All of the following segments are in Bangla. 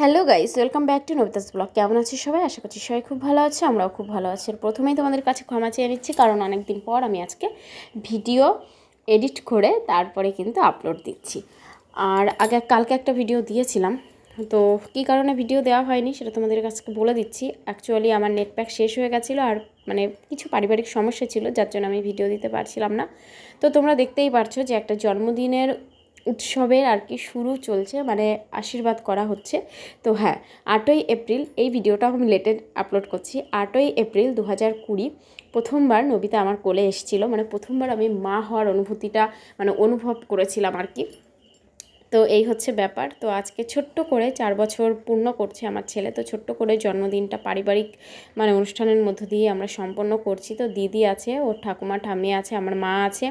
Hello guys, welcome back to Nabita's blog. কেমন আছি সবাই? আশা করছি সবাই খুব ভালো আছে, আমরাও খুব ভালো আছি। প্রথমেই তোমাদের কাছে ক্ষমা চেয়ে নিচ্ছি, কারণ অনেক দিন পর আমি আজকে ভিডিও এডিট করে তারপরে কিন্তু আপলোড দিচ্ছি। আর আগে কালকে একটা ভিডিও দিয়েছিলাম, তো কী কারণে ভিডিও দেওয়া হয়নি সেটা তোমাদের কাছে বলে দিচ্ছি। অ্যাকচুয়ালি আমার নেট প্যাক শেষ হয়ে গেছিল আর মানে কিছু পারিবারিক সমস্যা ছিল, যার জন্য আমি ভিডিও দিতে পারছিলাম না। তো তোমরা দেখতেই পারছ যে একটা জন্মদিনের উৎসবের আর কি শুরু চলছে মানে আশীর্বাদ করা হচ্ছে। তো হ্যাঁ আটই এপ্রিল এই ভিডিওটা আমি লেটেড আপলোড করছি। আটই এপ্রিল দু হাজার কুড়ি প্রথমবার নবিতা আমার কোলে এসেছিল মানে প্রথমবার আমি মা হওয়ার অনুভূতিটা মানে অনুভব করেছিলাম আর কি। তো এই হচ্ছে ব্যাপার। তো আজকে ছোট্ট করে চার বছর পূর্ণ করছে আমার ছেলে, তো ছোট্ট করে জন্মদিনটা পারিবারিক মানে অনুষ্ঠানের মধ্য দিয়ে আমরা সম্পন্ন করছি। তো দিদি আছে, ওর ঠাকুমা ঠাম্মি আছে, আমার মা আছে।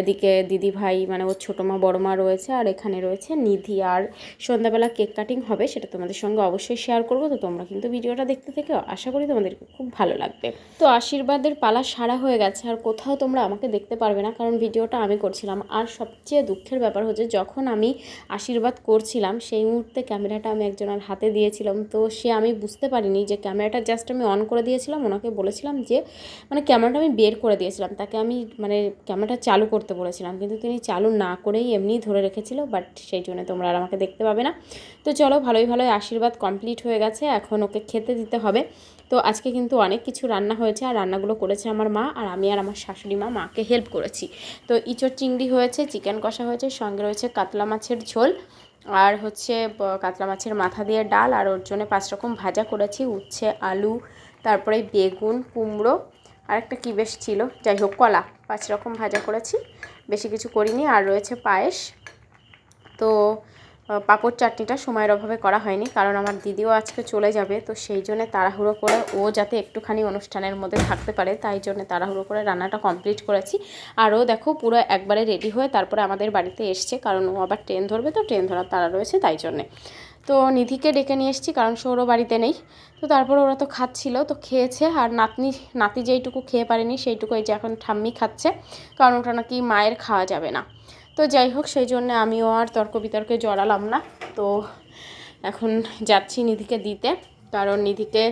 এদিকে দিদি ভাই মানে ওর ছোটো মা, বড়ো মা রয়েছে আর এখানে রয়েছে নিধি। আর সন্ধ্যাবেলা কেক কাটিং হবে সেটা তোমাদের সঙ্গে অবশ্যই শেয়ার করব। তো তোমরা কিন্তু ভিডিওটা দেখতে থেকে আশা করি তোমাদেরকে খুব ভালো লাগবে। তো আশীর্বাদের পালা সারা হয়ে গেছে আর কোথাও তোমরা আমাকে দেখতে পারবে না কারণ ভিডিওটা আমি করছিলাম। আর সবচেয়ে দুঃখের ব্যাপার হচ্ছে যখন আমি আশীর্বাদ করছিলাম, সেই মুহূর্তে ক্যামেরাটা আমি একজনের হাতে দিয়েছিলাম। তো সে আমি বুঝতে পারিনি যে ক্যামেরাটা জাস্ট আমি অন করে দিয়েছিলাম। ওনাকে বলেছিলাম যে মানে ক্যামেরাটা আমি বের করে দিয়েছিলাম। তাকে আমি মানে ক্যামেরাটা চালু করতে বলেছিলাম, কিন্তু তিনি চালু না করেই এমনিই ধরে রেখেছিল বাট সেই জন্য তোমরা আর আমাকে দেখতে পাবে না। তো চলো ভালোই ভালোই আশীর্বাদ কমপ্লিট হয়ে গেছে, এখন ওকে খেতে দিতে হবে। তো আজকে কিন্তু অনেক কিছু রান্না হয়েছে, আর রান্নাগুলো করেছে আমার মা, আর আমি আর আমার শাশুড়ি মা মাকে হেল্প করেছি। তো ইঁচড় চিংড়ি হয়েছে চিকেন কষা হয়েছে, সঙ্গে রয়েছে কাতলা মাছের ঝোল, আর হচ্ছে কাতলা মাছের মাথা দিয়ে ডাল, আর ওর জন্য পাঁচ রকম ভাজা করেছি, উচ্ছে, আলু, তারপরে বেগুন, কুমড়ো আর একটা কী বেশ ছিল? যাই হোক কলা। পাঁচ রকম ভাজা করেছি। বেশি কিছু করিনি। আর রয়েছে পায়েস। তো পাঁপড় চাটনিটা সময়ের অভাবে করা হয়নি। কারণ আমার দিদিও আজকে চলে যাবে। তো সেই জন্য তাড়াহুড়ো করে ও যাতে একটুখানি অনুষ্ঠানের মধ্যে থাকতে পারে, তাই জন্য তাড়াহুড়ো করে রান্নাটা কমপ্লিট করেছি। আর ও দেখো, পুরো একবারে রেডি হয়ে তারপরে আমাদের বাড়িতে এসছে। কারণ ও আবার ট্রেন ধরবে, তো ট্রেন ধরার তারা রয়েছে তাই জন্যে। তো নিধিকে ডেকে নিয়ে এসেছি, কারণ সৌরও বাড়িতে নেই। তো তারপর ওরা তো খাচ্ছিল, তো খেয়েছে, আর নাতনি, নাতি যেইটুকু খেয়ে পারেনি সেইটুকু এই যে এখন ঠাম্মি খাচ্ছে, কারণ ওটা নাকি মায়ের খাওয়া যাবে না। তো যাই হোক, সেই জন্য আমিও আর তর্ক বিতর্কে জড়ালাম না। তো এখন যাচ্ছি নিধিকে দিতে, কারণ নিধিকে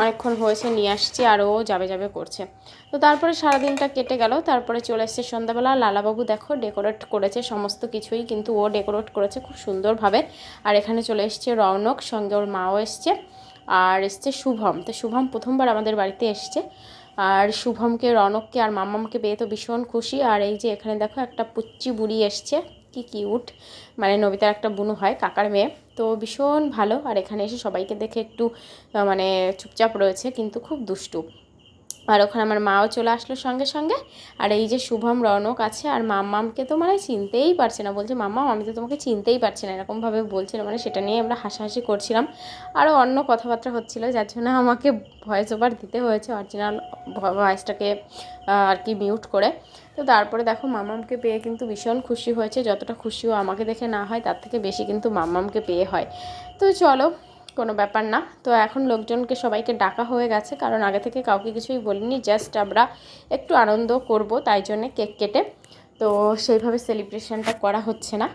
অনেকক্ষণ হয়েছে, নিয়ে আসছি, আর ও যাবে যাবে করছে। তো তারপরে সারাদিনটা কেটে গেল, তারপরে চলে এসছে সন্ধ্যাবেলা। লালাবাবু দেখো ডেকোরেট করেছে সমস্ত কিছুই, কিন্তু ও ডেকোরেট করেছে খুব সুন্দরভাবে। আর এখানে চলে এসছে রৌনক, সঙ্গে ওর মাও এসছে, আর এসছে শুভম। তো শুভম প্রথমবার আমাদের বাড়িতে এসছে। আর শুভমকে, রনককে আর মাম্মামকে পেয়ে তো ভীষণ খুশি। আর এই যে এখানে দেখো একটা পুচ্চি বুড়ি এসছে। কি কিউট মানে নবিতার একটা বুনু হয়, কাকার মেয়ে। তো ভীষণ ভালো। আর এখানে এসে সবাইকে দেখে একটু মানে চুপচাপ রয়েছে, কিন্তু খুব দুষ্টু। আর ওখানে আমার মাও চলে আসলো সঙ্গে সঙ্গে। আর এই যে শুভম, রনক আছে আর মাম্মামকে তো মানে চিনতেই পারছে না। বলছে মাম্মাম আমি তো তোমাকে চিনতেই পারছি না। এরকমভাবে বলছিল মানে সেটা নিয়ে আমরা হাসাহাসি করছিলাম। আরও অন্য কথাবার্তা হচ্ছিল, যার জন্য আমাকে ভয়েস ওভার দিতে হয়েছে অরিজিনাল ভয়েসটাকে আর কি মিউট করে। তো তারপরে দেখো মামামকে পেয়ে কিন্তু ভীষণ খুশি হয়েছে। যতটা খুশিও আমাকে দেখে না হয়, তার থেকে বেশি কিন্তু মামামকে পেয়ে হয়। তো চলো কোনো ব্যাপার না। তো এখন লোকজনকে সবাইকে ডাকা হয়ে গেছে, কারণ আগে থেকে কাউকে কিছুই বলিনি জাস্ট আমরা একটু আনন্দ করব, তাই জন্যে কেক কেটে। তো সেইভাবে সেলিব্রেশনটা করা হচ্ছে না।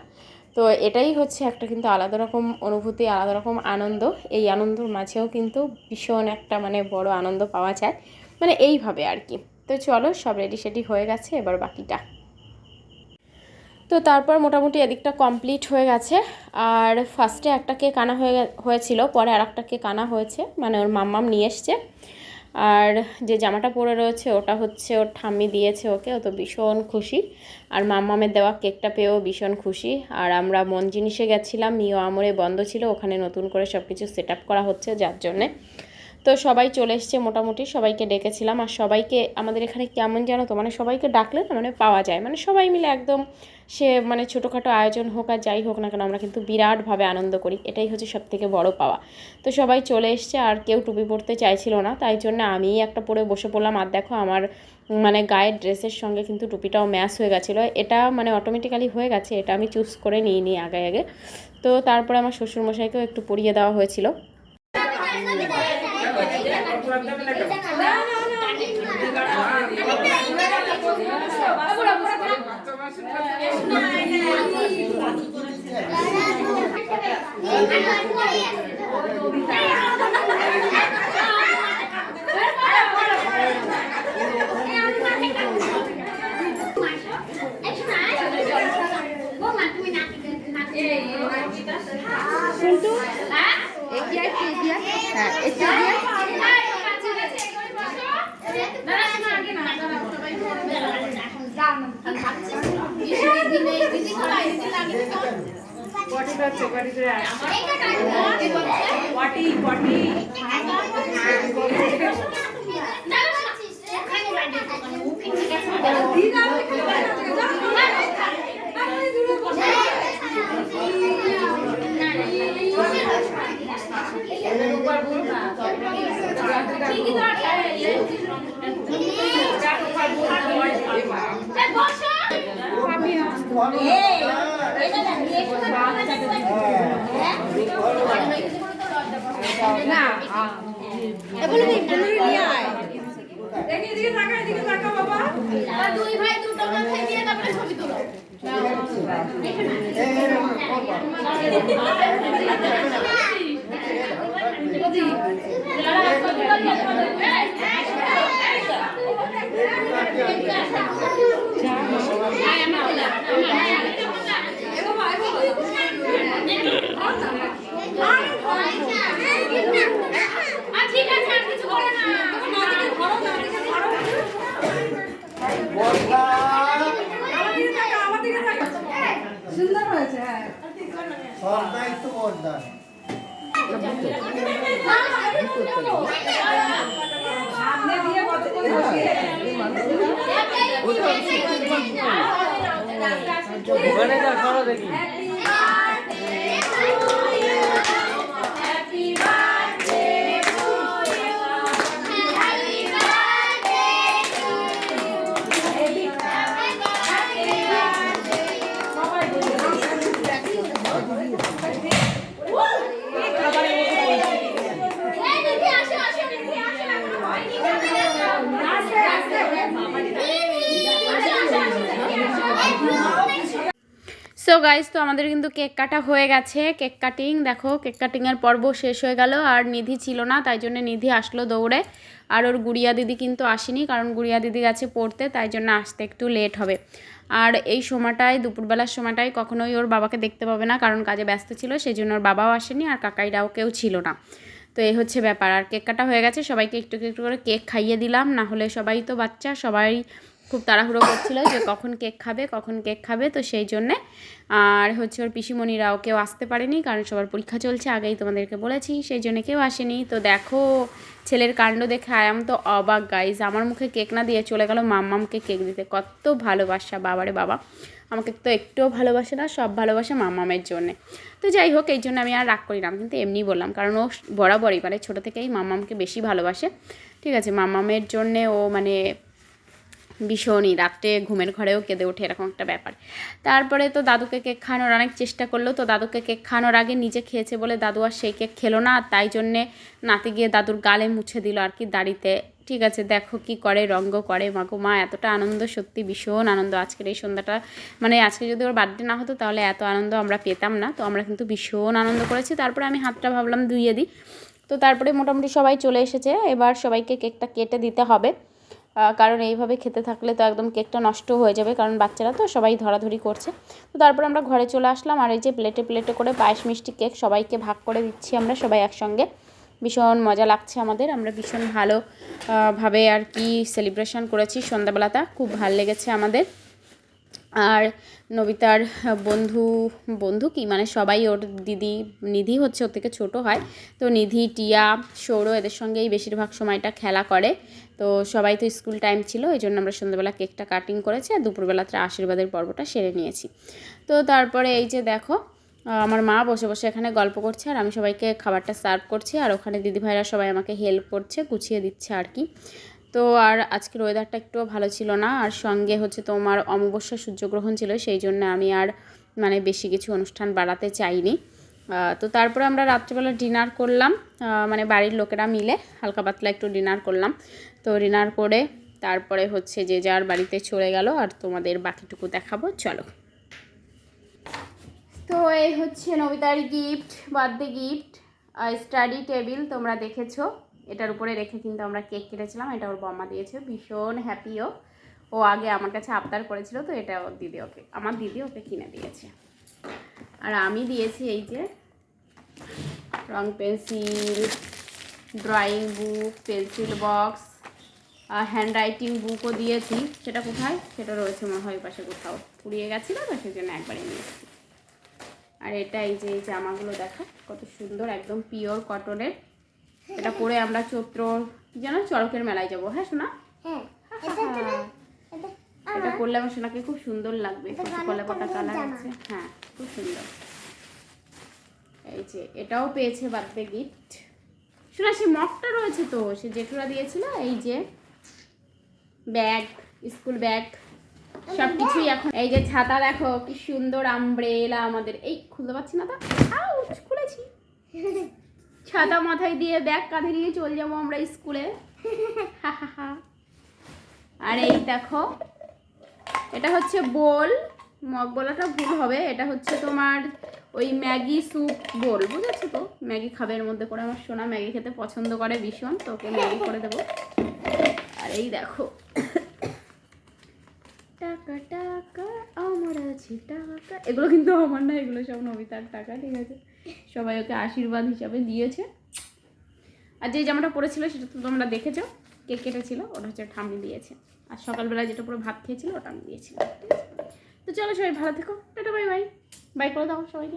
তো এটাই হচ্ছে একটা কিন্তু আলাদা রকম অনুভূতি, আলাদা রকম আনন্দ। এই আনন্দর মাঝেও কিন্তু ভীষণ একটা মানে বড় আনন্দ পাওয়া যায়। মানে এইভাবে আর কি। তো চলো সব রেডি সেডি হয়ে গেছে, এবার বাকিটা। তো তারপর মোটামুটি এদিকটা কমপ্লিট হয়ে গেছে। আর ফার্স্টে একটা কেক আনা হয়ে হয়েছিল, পরে আর একটা কেক আনা হয়েছে মানে ওর মাম্মাম নিয়ে এসছে। আর যে জামাটা পরে রয়েছে, ওটা হচ্ছে ওর ঠাম্মি দিয়েছে ওকে, ও তো ভীষণ খুশি। আর মাম্মামের দেওয়া কেকটা পেয়েও ভীষণ খুশি। আর আমরা মন জিনিসে গেছিলাম, মিও আমরে বন্ধ ছিল, ওখানে নতুন করে সব কিছু সেট করা হচ্ছে, যার জন্যে। তো সবাই চলে এসছে মোটামুটি, সবাইকে ডেকেছিলাম। আর সবাইকে, আমাদের এখানে কেমন জানো তো মানে সবাইকে ডাকলে না মানে পাওয়া যায়। মানে সবাই মিলে একদম সে মানে ছোটোখাটো আয়োজন হোক আর যাই হোক না কেন, আমরা কিন্তু বিরাটভাবে আনন্দ করি। এটাই হচ্ছে সব থেকে বড়ো পাওয়া। তো সবাই চলে এসছে, আর কেউ টুপি পরতে চাইছিল না, তাই জন্য আমিই একটা পরে বসে পড়লাম। আর দেখো আমার মানে গায়ের ড্রেসের সঙ্গে কিন্তু টুপিটাও ম্যাচ হয়ে গেছিল। এটা মানে অটোমেটিক্যালি হয়ে গেছে, এটা আমি চুজ করে নিয়ে নিই আগে আগে। তো তারপরে আমার শ্বশুরমশাইকেও একটু পরিয়ে দেওয়া হয়েছিল। কিন্তু এগিয়ে এগিয়ে হ্যাঁ একটু পটি দুই ছবি তুলো সামনে দিয়ে বসিয়ে ওখানে যা সরো দেখি। সো গাইজ তো আমাদের কিন্তু কেক কাটা হয়ে গেছে। কেক কাটিং দেখো, কেক কাটিংয়ের পর্ব শেষ হয়ে গেল। আর নিধি ছিল না, তাই জন্য নিধি আসলো দৌড়ে। আর ওর গুড়িয়া দিদি কিন্তু আসেনি, কারণ গুড়িয়া দিদি গেছে পড়তে, তাই জন্য আসতে একটু লেট হবে। আর এই সময়টায়, দুপুরবেলার সময়টায় কখনোই ওর বাবাকে দেখতে পাবে না, কারণ কাজে ব্যস্ত ছিল সেই জন্য ওর বাবাও আসেনি, আর কাকাইরাও কেউ ছিল না। তো এই হচ্ছে ব্যাপার। আর কেক কাটা হয়ে গেছে, সবাইকে একটু একটু করে কেক খাইয়ে দিলাম না হলে সবাই তো বাচ্চা, সবাই খুব তাড়াহুড়ো করছিল যে কখন কেক খাবে, কখন কেক খাবে, তো সেই জন্যে। আর হচ্ছে ওর পিসিমণিরাও কেউ আসতে পারেনি, কারণ সবার পরীক্ষা চলছে, আগেই তোমাদেরকে বলেছি, সেই জন্য কেউ আসেনি। তো দেখো, ছেলের কাণ্ড দেখে আয়াম তো অবাক গাইজ আমার মুখে কেক না দিয়ে চলে গেল মাম্মামকে কেক দিতে। কত ভালোবাসা, বাবারে বাবা। আমাকে তো একটুও ভালোবাসে না, সব ভালোবাসে মাম্মামের জন্যে। তো যাই হোক, এই জন্য আমি আর রাগ করি না কিন্তু এমনি বললাম, কারণ ও বরাবরই মানে ছোটো থেকেই মাম্মামকে বেশি ভালোবাসে। ঠিক আছে, মাম্মামের জন্যে ও মানে ভীষণই রাত্রে ঘুমের ঘরেও কেঁদে ওঠে এরকম একটা ব্যাপার। তারপরে তো দাদুকে কেক খাওয়ানোর অনেক চেষ্টা করল, তো দাদুকে কেক খাওয়ানোর আগে নিজে খেয়েছে বলে দাদু আর সেই কেক খেলো না, তাই জন্যে নাতি গিয়ে দাদুর গালে মুছে দিল আর কি দাড়িতে। ঠিক আছে, দেখো কি করে, রঙ্গ করে, মাগো মা, এতটা আনন্দ, সত্যি ভীষণ আনন্দ আজকের এই সন্ধ্যাটা। মানে আজকে যদি ওর বার্থডে না হতো তাহলে এত আনন্দ আমরা পেতাম না, তো আমরা কিন্তু ভীষণ আনন্দ করেছি। তারপরে আমি হাতটা ভাবলাম ধুইয়ে দিই। তো তারপরে মোটামুটি সবাই চলে এসেছে, এবার সবাইকে কেকটা কেটে দিতে হবে। কারণ এইভাবে খেতে থাকলে তো একদম কেকটা নষ্ট হয়ে যাবে, কারণ বাচ্চারা তো সবাই ধরাধরি করছে। তো তারপর আমরা ঘরে চলে আসলাম আর এই যে প্লেটে প্লেটে করে পায়েস মিষ্টি কেক সবাইকে ভাগ করে দিচ্ছি আমরা সবাই একসঙ্গে। ভীষণ মজা লাগছে আমাদের, আমরা ভীষণ ভালো ভাবে আর কি সেলিব্রেশন করেছি সন্ধ্যাবেলাটা, খুব ভালো লেগেছে আমাদের। আর নবিতার বন্ধু বন্ধু কি? মানে সবাই ওর দিদি, নিধি হচ্ছে ওর থেকে ছোটো হয়। তো নিধি, টিয়া সৌর এদের সঙ্গেই বেশিরভাগ সময়টা খেলা করে। তো সবাই তো স্কুল টাইম ছিল, এই জন্য আমরা সন্ধ্যাবেলা কেকটা কাটিং করেছি আর দুপুরবেলাতে আশীর্বাদের পর্বটা সেরে নিয়েছি। তো তারপরে এই যে দেখো আমার মা বসে বসে এখানে গল্প করছে আর আমি সবাইকে খাবারটা সার্ভ করছি আর ওখানে দিদিভাইরা সবাই আমাকে হেল্প করছে, গুছিয়ে দিচ্ছে আর কি। তো আর আজকের ওয়েদারটা একটুও ভালো ছিল না, আর সঙ্গে হচ্ছে তোমার অমাবস্যা সূর্যগ্রহণ ছিল, সেই জন্য আমি আর মানে বেশি কিছু অনুষ্ঠান বাড়াতে চাইনি। তো তারপরে আমরা রাত্রিবেলা ডিনার করলাম মানে বাড়ির লোকেরা মিলে হালকা পাতলা একটু ডিনার করলাম। তো ডিনার করে তারপরে হচ্ছে যে যার বাড়িতে চলে গেল আর তোমাদের বাকিটুকু দেখাবো, চলো। তো এই হচ্ছে নবিতার gift birthday gift study table তোমরা দেখেছ। এটার উপরে রেখে কিন্তু আমরা কেক কেটেছিলাম, এটা ওর বম্মা দিয়েছে, ভীষণ হ্যাপিও ও। আগে আমার কাছে আবদার করেছিল, তো এটা ওর দিদি ওকে, আমার দিদি ওকে কিনে দিয়েছে। আর আমি দিয়েছি এই যে রং pencil drawing book pencil box handwriting বুকও দিয়েছি। সেটা কোথায়? সেটা রয়েছে মনে হয় পাশে কোথাও। পুড়িয়ে গেছিল তো সেই জন্য একবারে নিয়ে এসেছি। আর এটা এই যে এই জামাগুলো দেখা কত সুন্দর একদম পিওর কটনের এটা পরে আমরা চৈত্র যেন চড়কের মেলায় যাব। হ্যাঁ শোনা হ্যাঁ এটা পরলে আমার সোনাকে খুব সুন্দর লাগবে। কলা কালার আছে। হ্যাঁ খুব সুন্দর। এই যে এটাও পেয়েছে বার্থডে গিফট শোনা সে মগটা রয়েছে তো? সে জেঠুরা দিয়েছিল এই যে ব্যাগ, স্কুল ব্যাগ সব কিছুই এখন। এই যে ছাতা দেখো, কি সুন্দর আমব্রেলা আমাদের। এই, খুলতে পারছি না তো? খুলেছি। ছাতা মাথায় দিয়ে ব্যাগ কাঁধে নিয়ে চলে যাব আমরা স্কুলে। আর এই দেখো, এটা হচ্ছে বোল। মগ বলাটা ভুল হবে। এটা হচ্ছে তোমার ওই ম্যাগি স্যুপ বোল, বুঝেছ তো? ম্যাগি খাবে এর মধ্যে করে। আমার সোনা ম্যাগি খেতে পছন্দ করে ভীষণ তোকে ম্যাগি করে দেবো। আর এই দেখো টাকা টাকা আমার আছে টাকা। এগুলো কিন্তু আমার না, এগুলো সব নবিতার টাকা, ঠিক আছে? সবাই ওকে আশীর্বাদ হিসাবে দিয়েছে। আর যে জামাটা পরেছিল, সেটা তো তোমরা দেখেছ। কেক কেটেছিল, ওটা হচ্ছে ঠাম্মি দিয়েছে। আর সকালবেলা যেটা পুরো ভাত খেয়েছিল, ওটা আমি দিয়েছিলাম তো চলো সবাই ভালো থেকো। Tata, bye bye. বাই করে দাও সবাইকে।